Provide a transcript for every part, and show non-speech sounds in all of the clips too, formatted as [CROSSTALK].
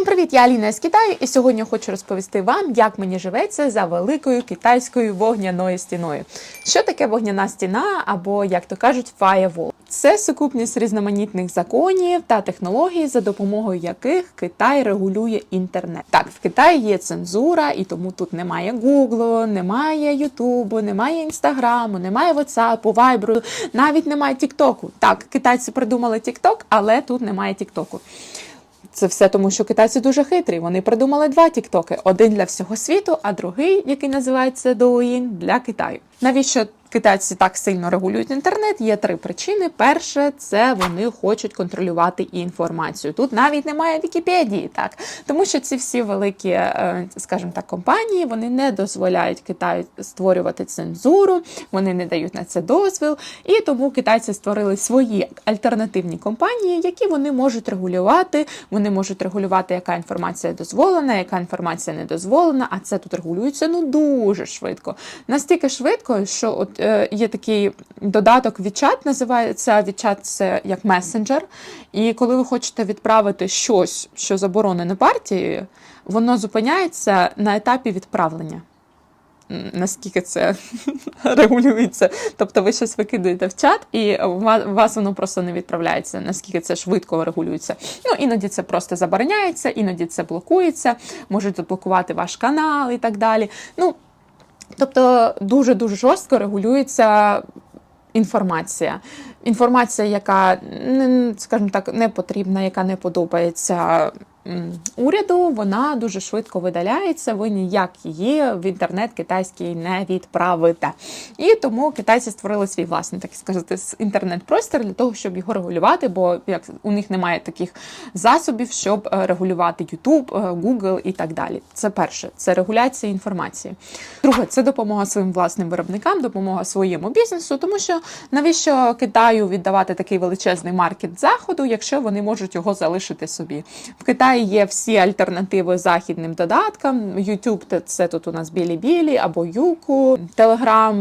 Всім привіт! Я Аліна з Китаю, і сьогодні хочу розповісти вам, як мені живеться за великою китайською вогняною стіною. Що таке вогняна стіна, або як то кажуть, firewall? Це сукупність різноманітних законів та технологій, за допомогою яких Китай регулює інтернет. Так, в Китаї є цензура, і тому тут немає Гуглу, немає Ютубу, немає Інстаграму, немає Ватсапу, Вайбру, навіть немає Тіктоку. Так, китайці придумали Тікток, але тут немає Тіктоку. Це все тому, що китайці дуже хитрі. Вони придумали два тіктоки: один для всього світу, а другий, який називається Douyin, для Китаю. Навіщо китайці так сильно регулюють інтернет? Є три причини. Перше, це вони хочуть контролювати інформацію. Тут навіть немає Вікіпедії, так тому що ці всі великі, е, скажімо так, компанії вони не дозволяють Китаю створювати цензуру, вони не дають на це дозвіл, і тому китайці створили свої альтернативні компанії, які вони можуть регулювати. Вони можуть регулювати, яка інформація дозволена, яка інформація не дозволена. А це тут регулюється ну дуже швидко. Настільки швидко, що от є такий додаток WeChat, називається WeChat це як месенджер. І коли ви хочете відправити щось, що заборонено партією, воно зупиняється на етапі відправлення. Наскільки це [LAUGHS] регулюється. Тобто ви щось викидаєте в чат, і у вас воно просто не відправляється, наскільки це швидко регулюється. Ну, іноді це просто забороняється, іноді це блокується, можуть заблокувати ваш канал і так далі. Ну, тобто дуже-дуже жорстко регулюється інформація. Інформація, яка, скажімо так, не потрібна, яка не подобається уряду, вона дуже швидко видаляється. Ви ніяк її в інтернет китайський не відправите. І тому китайці створили свій власний, так сказати, інтернет-простір для того, щоб його регулювати, бо як у них немає таких засобів, щоб е, регулювати YouTube, е, Google і так далі. Це перше, це регуляція інформації. Друге, це допомога своїм власним виробникам, допомога своєму бізнесу, тому що навіщо Китаю віддавати такий величезний маркет заходу, якщо вони можуть його залишити собі? В Китаї є всі альтернативи західним додаткам. YouTube – це тут у нас білі-білі або Юку, Telegram,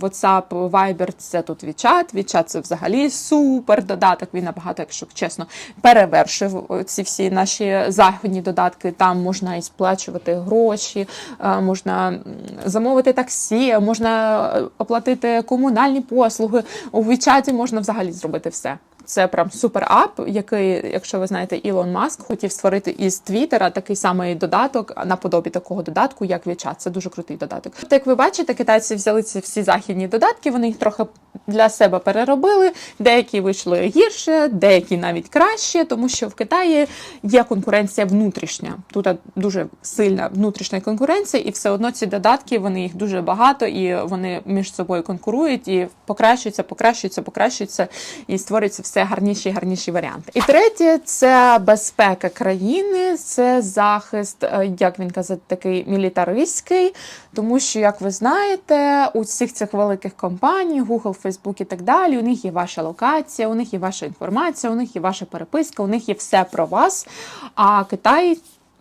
WhatsApp, Viber – це тут WeChat. WeChat – це взагалі супер додаток. Він набагато, якщо чесно, перевершив ці всі наші західні додатки. Там можна і сплачувати гроші, е, можна замовити таксі, можна е, оплатити комунальні послуги. У WeChat можна взагалі зробити все. Це прям супер ап, який, якщо ви знаєте, Ілон Маск хотів створити із Твіттера такий самий додаток наподобі такого додатку, як WeChat. Це дуже крутий додаток. Тобто, як ви бачите, китайці взяли ці всі західні додатки, вони їх трохи для себе переробили. Деякі вийшли гірше, деякі навіть краще, тому що в Китаї є конкуренція внутрішня. Тут дуже сильна внутрішня конкуренція, і все одно ці додатки вони їх дуже багато, і вони між собою конкурують і покращуються, покращуються, покращуються, і створюються все гарніші і гарніші варіанти. І третє це безпека країни, це захист, е, як він казав, такий мілітаристський, тому що, як ви знаєте, у всіх цих великих компаній, Google, Facebook і так далі, у них є ваша локація, у них є ваша інформація, у них є ваша переписка, у них є все про вас. А Китай.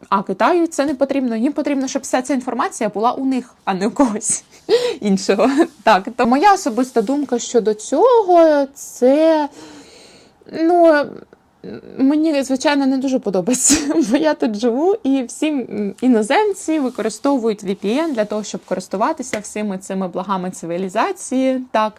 А Китаю це не потрібно. Їм потрібно, щоб вся ця інформація була у них, а не у когось [LAUGHS] іншого. Так, то моя особиста думка щодо цього, це ну. Мені, звичайно, не дуже подобається, [LAUGHS] бо я тут живу, і всі іноземці використовують VPN для того, щоб користуватися всіми цими благами цивілізації. Так.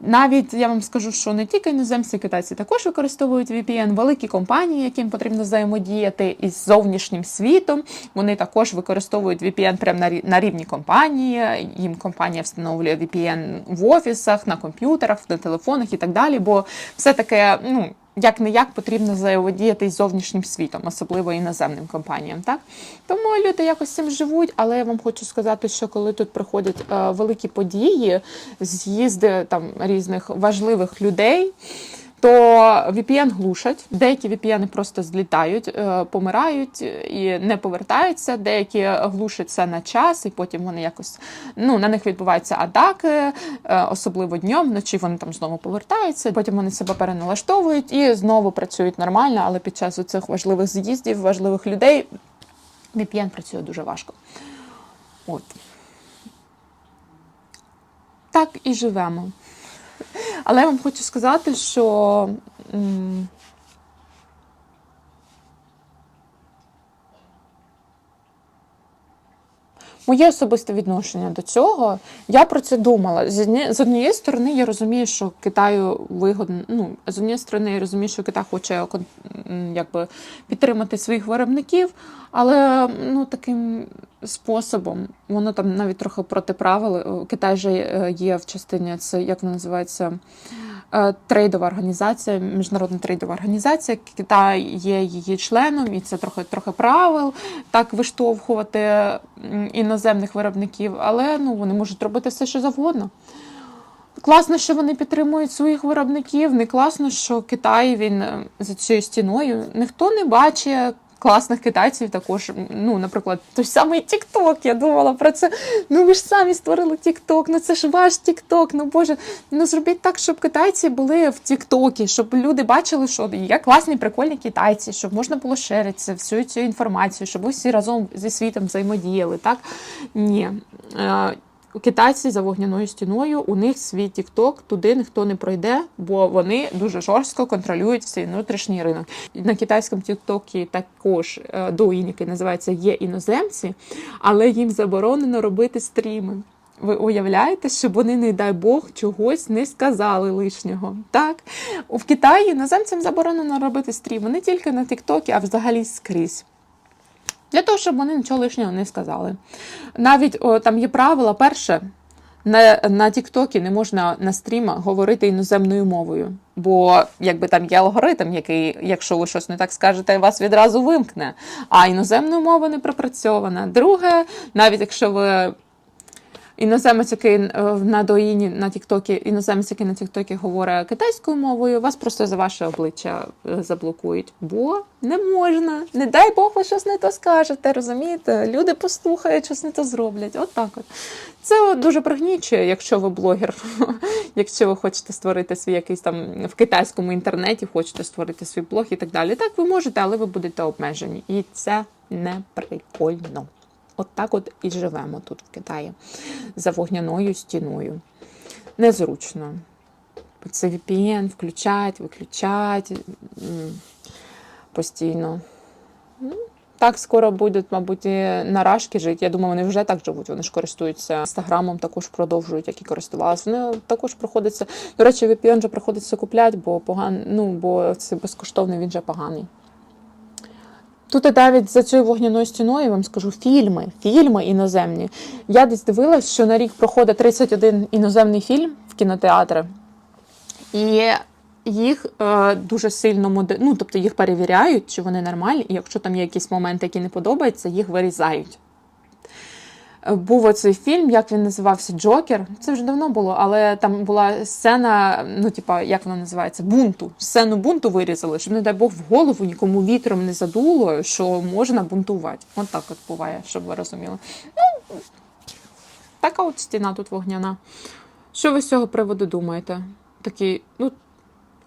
Навіть я вам скажу, що не тільки іноземці, китайці також використовують VPN. Великі компанії, яким потрібно взаємодіяти із зовнішнім світом, вони також використовують VPN прямо на рі- рівні компанії. Їм компанія встановлює VPN в офісах, на комп'ютерах, на телефонах і так далі. Бо все таке, ну. Як не як потрібно взаємодіяти з зовнішнім світом, особливо іноземним компаніям. Так тому люди якось цим живуть. Але я вам хочу сказати, що коли тут приходять е, великі події, з'їзди там різних важливих людей. То VPN глушать, деякі VPN просто злітають, е, помирають і не повертаються. Деякі глушаться на час, і потім вони якось ну на них відбуваються атаки, е, особливо днем, вночі вони там знову повертаються. Потім вони себе переналаштовують і знову працюють нормально. Але під час цих важливих з'їздів, важливих людей VPN працює дуже важко. От так і живемо. Але я вам хочу сказати, що моє особисте відношення до цього. Я про це думала. З однієї сторони, я розумію, що Китаю вигодно. Ну, з однієї сторони, я розумію, що Китай хоче якби, підтримати своїх виробників, але ну, таким способом воно там навіть трохи проти правил. Китай же е, є в частині це, як називається. Е, Трейдова організація, міжнародна трейдова організація. Китай є її членом, і це трохи трохи правил так виштовхувати іноземних виробників, але ну вони можуть робити все, що завгодно. Класно, що вони підтримують своїх виробників. Не класно, що Китай він е, за цією стіною. Ніхто не бачить класних китайців також. Ну, наприклад, той самий TikTok, Я думала про це. Ну ви ж самі створили TikTok, ну це ж ваш TikTok, Ну боже, ну зробіть так, щоб китайці були в Тіктокі, щоб люди бачили, що є класні, прикольні китайці, щоб можна було шеритися всю цю інформацію, щоб всі разом зі світом взаємодіяли. Так ні. Китайці за вогняною стіною, у них свій Тікток, туди ніхто не пройде, бо вони дуже жорстко контролюють свій внутрішній ринок. На китайському Тіктокі також е, доїн, який називається є іноземці, але їм заборонено робити стріми. Ви уявляєте, щоб вони, не дай Бог, чогось не сказали лишнього. Так, в Китаї іноземцям заборонено робити стріми не тільки на Тіктокі, а взагалі скрізь. Для того, щоб вони нічого лишнього не сказали. Навіть о, там є правила. Перше, на, Тіктокі не можна на стрімах говорити іноземною мовою. Бо якби там є алгоритм, який, якщо ви щось не так скажете, вас відразу вимкне. А іноземною мова не пропрацьована. Друге, навіть якщо ви іноземець, який е, на доїні на Тіктокі, іноземець, який на Тіктокі говорить китайською мовою, вас просто за ваше обличчя е, заблокують. Бо не можна. Не дай Бог, ви щось не то скажете, розумієте? Люди послухають, щось не то зроблять. От так от. Це дуже пригнічує, якщо ви блогер, [LAUGHS] якщо ви хочете створити свій якийсь там в китайському інтернеті, хочете створити свій блог і так далі. Так, ви можете, але ви будете обмежені. І це не прикольно. От так от і живемо тут в Китаї за вогняною стіною. Незручно. Це VPN включать, виключать постійно. Ну, Так скоро будуть, мабуть, і на рашки жити. Я думаю, вони вже так живуть. Вони ж користуються інстаграмом, також продовжують, як і користувалися. Вони також приходиться. До речі, VPN вже приходиться купляти, бо поган... ну, бо це безкоштовний, він же поганий. Тут навіть за цією вогняною стіною я вам скажу фільми, фільми іноземні. Я десь дивилась, що на рік проходить 31 іноземний фільм в кінотеатри, і їх е, дуже сильно моди... ну, тобто їх перевіряють, чи вони нормальні, і якщо там є якісь моменти, які не подобаються, їх вирізають. Був оцей фільм, як він називався Джокер. Це вже давно було, але там була сцена, ну типа, як вона називається? Бунту. Сцену бунту вирізали, щоб, не дай Бог, в голову нікому вітром не задуло, що можна бунтувати. От так от буває, щоб ви розуміли. Ну, така от стіна тут вогняна. Що ви з цього приводу думаєте? Такий, ну,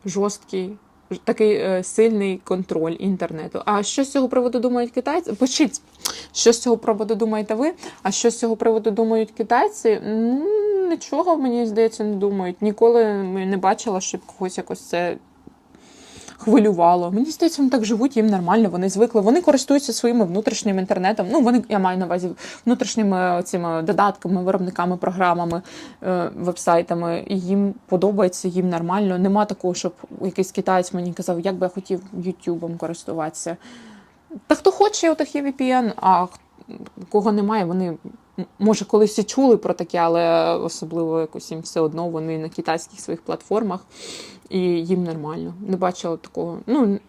жорсткий. Такий е, сильний контроль інтернету. А що з цього приводу думають китайці? Пишіть, що з цього приводу думаєте ви? А що з цього приводу думають китайці? Ну, нічого, мені здається, не думають. Ніколи не бачила, щоб когось якось це хвилювало. Мені здається, вони так живуть, їм нормально, вони звикли. Вони користуються своїм внутрішнім інтернетом. Ну, вони, я маю на увазі внутрішніми цими додатками, виробниками, програмами, е, вебсайтами. І їм подобається, їм нормально. Нема такого, щоб якийсь китаєць мені казав, як би я хотів Ютубом користуватися. Та хто хоче, у є VPN, а кого немає, вони може колись і чули про таке, але особливо якось їм все одно вони на китайських своїх платформах, і їм нормально. Не бачила такого. Ну,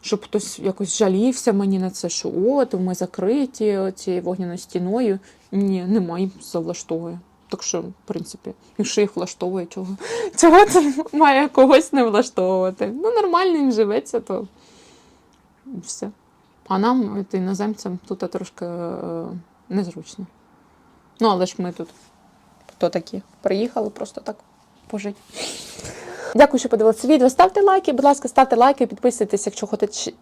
щоб хтось якось жалівся мені на це, що от ми закриті цією вогняною стіною. Ні, немає, все влаштовує. Так що, в принципі, якщо їх влаштовує, чого, [LAUGHS] чого має когось не влаштовувати? Ну, нормально їм живеться, то все. А нам, іноземцям, тут трошки е, незручно. Ну, але ж ми тут хто такі? Приїхали просто так пожити. Дякую, що подивилися відео. Ставте лайки, будь ласка, ставте лайки, підписуйтесь, якщо хочете.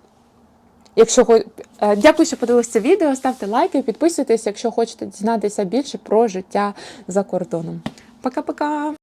Якщо е, Дякую, що подивилися відео. Ставте лайки, підписуйтесь, якщо хочете дізнатися більше про життя за кордоном. Пока-пока!